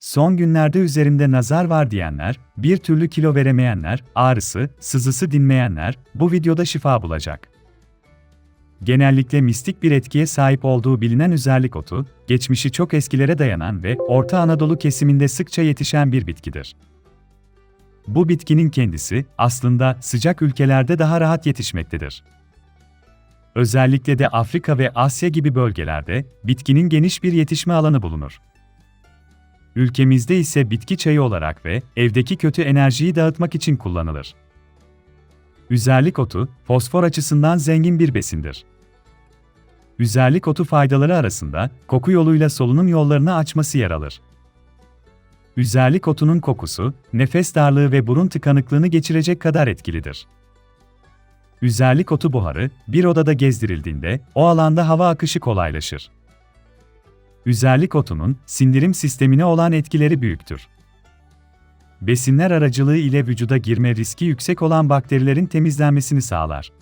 Son günlerde üzerimde nazar var diyenler, bir türlü kilo veremeyenler, ağrısı, sızısı dinmeyenler bu videoda şifa bulacak. Genellikle mistik bir etkiye sahip olduğu bilinen üzerlik otu, geçmişi çok eskilere dayanan ve Orta Anadolu kesiminde sıkça yetişen bir bitkidir. Bu bitkinin kendisi aslında sıcak ülkelerde daha rahat yetişmektedir. Özellikle de Afrika ve Asya gibi bölgelerde bitkinin geniş bir yetişme alanı bulunur. Ülkemizde ise bitki çayı olarak ve evdeki kötü enerjiyi dağıtmak için kullanılır. Üzerlik otu, fosfor açısından zengin bir besindir. Üzerlik otu faydaları arasında koku yoluyla solunum yollarını açması yer alır. Üzerlik otunun kokusu, nefes darlığı ve burun tıkanıklığını geçirecek kadar etkilidir. Üzerlik otu buharı, bir odada gezdirildiğinde o alanda hava akışı kolaylaşır. Üzerlik otunun sindirim sistemine olan etkileri büyüktür. Besinler aracılığı ile vücuda girme riski yüksek olan bakterilerin temizlenmesini sağlar.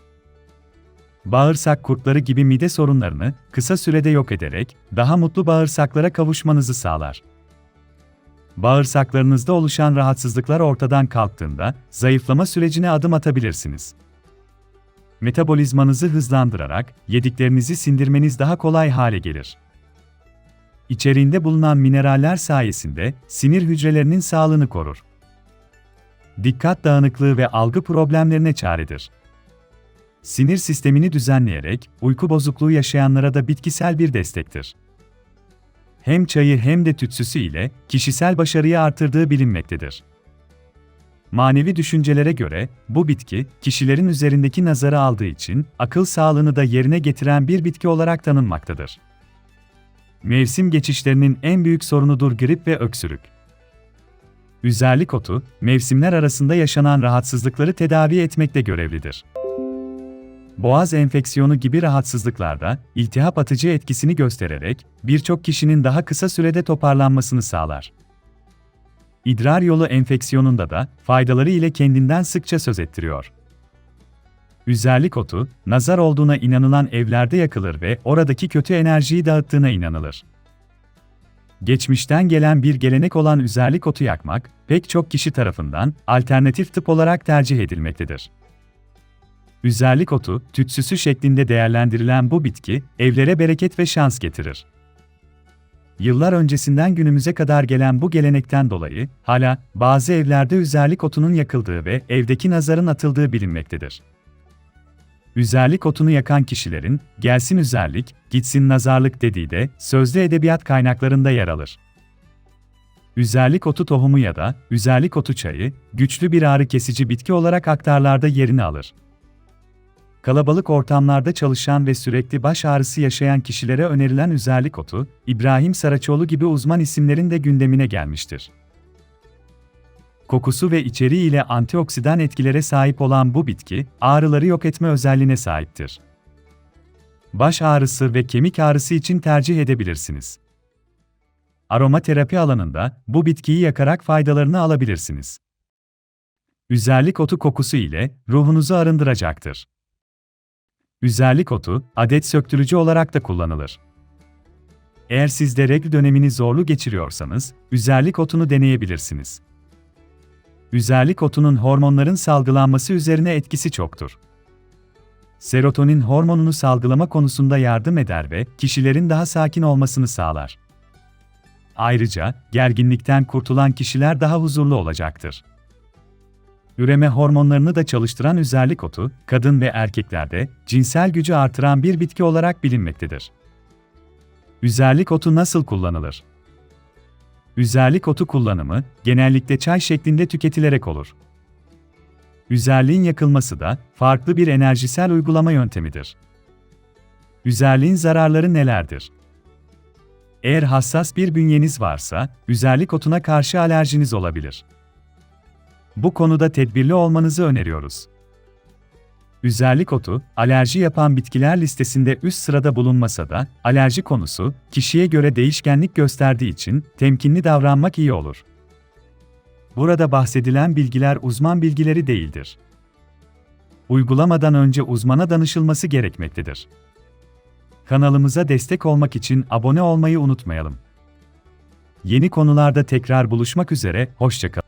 Bağırsak kurtları gibi mide sorunlarını kısa sürede yok ederek daha mutlu bağırsaklara kavuşmanızı sağlar. Bağırsaklarınızda oluşan rahatsızlıklar ortadan kalktığında zayıflama sürecine adım atabilirsiniz. Metabolizmanızı hızlandırarak yediklerinizi sindirmeniz daha kolay hale gelir. İçeriğinde bulunan mineraller sayesinde sinir hücrelerinin sağlığını korur. Dikkat dağınıklığı ve algı problemlerine çaredir. Sinir sistemini düzenleyerek uyku bozukluğu yaşayanlara da bitkisel bir destektir. Hem çayı hem de tütsüsü ile kişisel başarıyı artırdığı bilinmektedir. Manevi düşüncelere göre bu bitki kişilerin üzerindeki nazarı aldığı için akıl sağlığını da yerine getiren bir bitki olarak tanınmaktadır. Mevsim geçişlerinin en büyük sorunudur grip ve öksürük. Üzerlik otu, mevsimler arasında yaşanan rahatsızlıkları tedavi etmekte görevlidir. Boğaz enfeksiyonu gibi rahatsızlıklarda iltihap atıcı etkisini göstererek birçok kişinin daha kısa sürede toparlanmasını sağlar. İdrar yolu enfeksiyonunda da faydaları ile kendinden sıkça söz ettiriyor. Üzerlik otu, nazar olduğuna inanılan evlerde yakılır ve oradaki kötü enerjiyi dağıttığına inanılır. Geçmişten gelen bir gelenek olan üzerlik otu yakmak, pek çok kişi tarafından alternatif tıp olarak tercih edilmektedir. Üzerlik otu, tütsüsü şeklinde değerlendirilen bu bitki, evlere bereket ve şans getirir. Yıllar öncesinden günümüze kadar gelen bu gelenekten dolayı, hala bazı evlerde üzerlik otunun yakıldığı ve evdeki nazarın atıldığı bilinmektedir. Üzerlik otunu yakan kişilerin, gelsin üzerlik, gitsin nazarlık dediği de sözlü edebiyat kaynaklarında yer alır. Üzerlik otu tohumu ya da üzerlik otu çayı, güçlü bir ağrı kesici bitki olarak aktarlarda yerini alır. Kalabalık ortamlarda çalışan ve sürekli baş ağrısı yaşayan kişilere önerilen üzerlik otu, İbrahim Saraçoğlu gibi uzman isimlerin de gündemine gelmiştir. Kokusu ve içeriği ile antioksidan etkilere sahip olan bu bitki, ağrıları yok etme özelliğine sahiptir. Baş ağrısı ve kemik ağrısı için tercih edebilirsiniz. Aromaterapi alanında bu bitkiyi yakarak faydalarını alabilirsiniz. Üzerlik otu kokusu ile ruhunuzu arındıracaktır. Üzerlik otu, adet söktürücü olarak da kullanılır. Eğer siz de regl dönemini zorlu geçiriyorsanız, üzerlik otunu deneyebilirsiniz. Üzerlik otunun hormonların salgılanması üzerine etkisi çoktur. Serotonin hormonunu salgılama konusunda yardım eder ve kişilerin daha sakin olmasını sağlar. Ayrıca, gerginlikten kurtulan kişiler daha huzurlu olacaktır. Üreme hormonlarını da çalıştıran üzerlik otu, kadın ve erkeklerde cinsel gücü artıran bir bitki olarak bilinmektedir. Üzerlik otu nasıl kullanılır? Üzerlik otu kullanımı genellikle çay şeklinde tüketilerek olur. Üzerliğin yakılması da farklı bir enerjisel uygulama yöntemidir. Üzerliğin zararları nelerdir? Eğer hassas bir bünyeniz varsa, üzerlik otuna karşı alerjiniz olabilir. Bu konuda tedbirli olmanızı öneriyoruz. Üzerlik otu, alerji yapan bitkiler listesinde üst sırada bulunmasa da, alerji konusu, kişiye göre değişkenlik gösterdiği için temkinli davranmak iyi olur. Burada bahsedilen bilgiler uzman bilgileri değildir. Uygulamadan önce uzmana danışılması gerekmektedir. Kanalımıza destek olmak için abone olmayı unutmayalım. Yeni konularda tekrar buluşmak üzere, hoşçakalın.